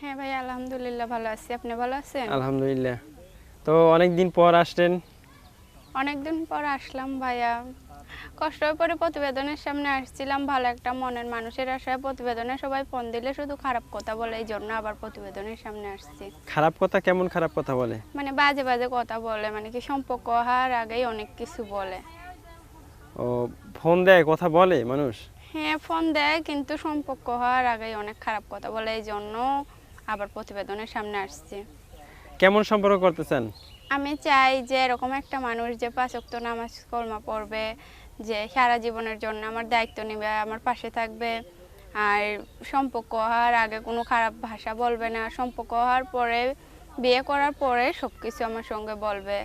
হ্যাঁ ভাই আলহামদুলিল্লাহ ভালো আছি। আপনি ভালো আছেন? আলহামদুলিল্লাহ। তো অনেক দিন পর আসলেন? অনেকদিন পর আসলাম ভাইয়া। কষ্ট হয়ে পরে প্রতিবেদনের সামনে আসছিলাম ভালো একটা মনের মানুষের আশায় প্রতিবেদনে সবাই ফোন দিলে শুধু খারাপ কথা বলে এই জন্য আবার প্রতিবেদনের সামনে আসছি। খারাপ কথা কেমন খারাপ কথা বলে? মানে বাজে বাজে কথা বলে মানে কি সম্পর্ক হওয়ার আগেই অনেক কিছু বলে। ও ফোন দেয় কথা বলে মানুষ? হ্যাঁ ফোন দেয় কিন্তু সম্পর্ক হওয়ার আগে অনেক খারাপ কথা বলে এই জন্য আবার প্রতিবেদনের সামনে আসছি। কেমন সম্পর্ক করতে চান আমি চাই যে এরকম একটা মানুষ যে পাঁচক্ত নামাজ কলমা পড়বে যে সারা জীবনের জন্য আমার দায়িত্ব নেবে আমার পাশে থাকবে। আর সম্পর্ক হওয়ার আগে কোনো খারাপ ভাষা বলবে না। সম্পর্ক হওয়ার পরে বিয়ে করার পরে সব কিছু আমার সঙ্গে বলবে।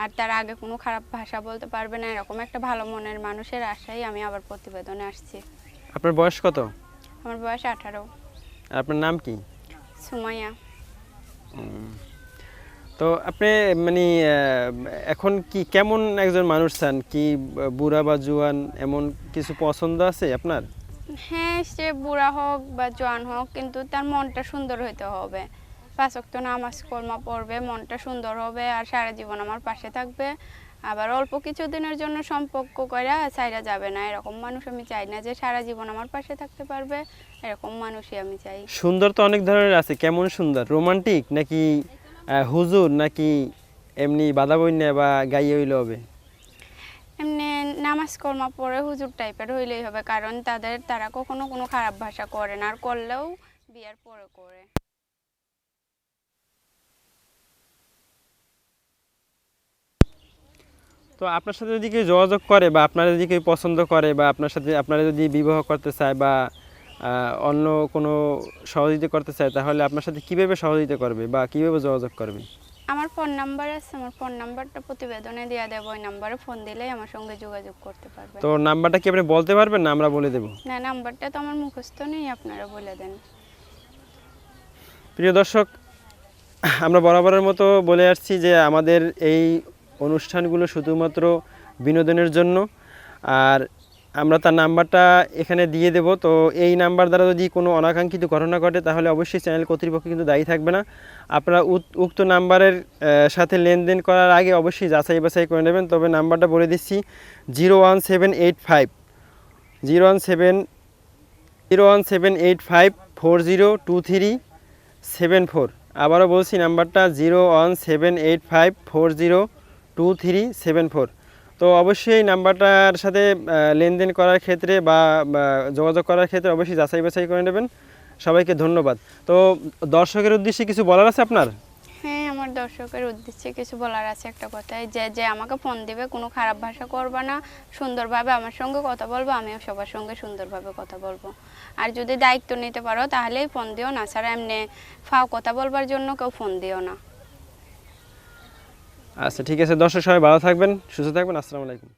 আর তার আগে কোনো খারাপ ভাষা বলতে পারবে না এরকম একটা ভালো মনের মানুষের আশাই আমি আবার প্রতিবেদনে আসছি। আপনার বয়স কত? আমার বয়স আঠারো। আর আপনার নাম কি? সুমাইয়া। তো আপনি মানে এখন কি কেমন একজন মানুষ চান? কি বুড়া বা জুয়ান এমন কিছু পছন্দ আছে আপনার? হ্যাঁ সে বুড়া হোক বা জোয়ান হোক কিন্তু তার মনটা সুন্দর হইতে হবে। পাঁচক্ত নামাজ কলমা পড়বে মনটা সুন্দর হবে আর সারা জীবন আমার পাশে থাকবে। আবার অল্প কিছু দিনের জন্য সম্পর্ক করে চাইরা যাবে না। এরকম মানুষ আমি চাই না যে সারা জীবন আমার পাশে থাকতে পারবে। এরকম মানুষই আমি চাই। সুন্দর তো অনেক ধরনের আছে। কেমন সুন্দর? রোমান্টিক নাকি হুজুর নাকি এমনি বাধা বন্যা বা গাইয়ে হইলে হবে? এমনি নামাজ কলমা পড়ে হুজুর টাইপের হইলেই হবে। কারণ তাদের তারা কখনো কোনো খারাপ ভাষা করে না। আর করলেও বিয়ার পরে করে। তো আপনার সাথে যদি কেউ যোগাযোগ করে বা আপনারা যদি কেউ পছন্দ করে বা আপনার সাথে আপনারা যদি বিবাহ করতে চায় বা অন্য কোনো সহযোগিতা করতে চায় তাহলে আপনার সাথে কীভাবে সহযোগিতা করবে বা কীভাবে যোগাযোগ করবে? আমার ফোন নাম্বার আছে আমার ফোন নাম্বারটা প্রতিবেদনে দেওয়া দেবো। ওই নাম্বারে ফোন দিলেই আমার সঙ্গে যোগাযোগ করতে পারবে তো নাম্বারটা কি আপনি বলতে পারবেন না আমরা বলে দেবো? না নাম্বারটা তো আমার মুখস্থ নেই আপনারা বলে দেন। প্রিয় দর্শক আমরা বরাবরের মতো বলে আসছি যে আমাদের এই অনুষ্ঠানগুলো শুধুমাত্র বিনোদনের জন্য। আর আমরা তার নাম্বারটা এখানে দিয়ে দেব। তো এই নাম্বার দ্বারা যদি কোনো অনাকাঙ্ক্ষিত ঘটনা ঘটে, তাহলে অবশ্যই চ্যানেল কর্তৃপক্ষ কিন্তু দায়ী থাকবে না। আপনারা উক্ত নাম্বারের সাথে লেনদেন করার আগে অবশ্যই যাচাই বাছাই করে নেবেন। তবে নাম্বারটা বলে দিচ্ছি, zero one seven eight five. Zero one seven, zero one seven eight five four zero two three seven four. আবারও বলছি, নাম্বারটা zero one seven eight five four zero two three seven four তো অবশ্যই এই নাম্বারটার সাথে লেনদেন করার ক্ষেত্রে বা যোগাযোগ করার ক্ষেত্রে অবশ্যই যাচাই বাছাই করে নেবেন। সবাইকে ধন্যবাদ। তো দর্শকের উদ্দেশ্যে কিছু বলার আছে আপনার? হ্যাঁ আমার দর্শকের উদ্দেশ্যে কিছু বলার আছে একটা কথাই যে যে আমাকে ফোন দিবে, কোনো খারাপ ভাষা করবে না। সুন্দরভাবে আমার সঙ্গে কথা বলব, আমিও সবার সঙ্গে সুন্দরভাবে কথা বলব। আর যদি দায়িত্ব নিতে পারো, তাহলেই ফোন দিও। না ছাড়া এমনি ফাও কথা বলবার জন্য কেউ ফোন দিও না। আচ্ছা ঠিক আছে। দর্শক সবাই ভালো থাকবেন সুস্থ থাকবেন। আসসালামু আলাইকুম।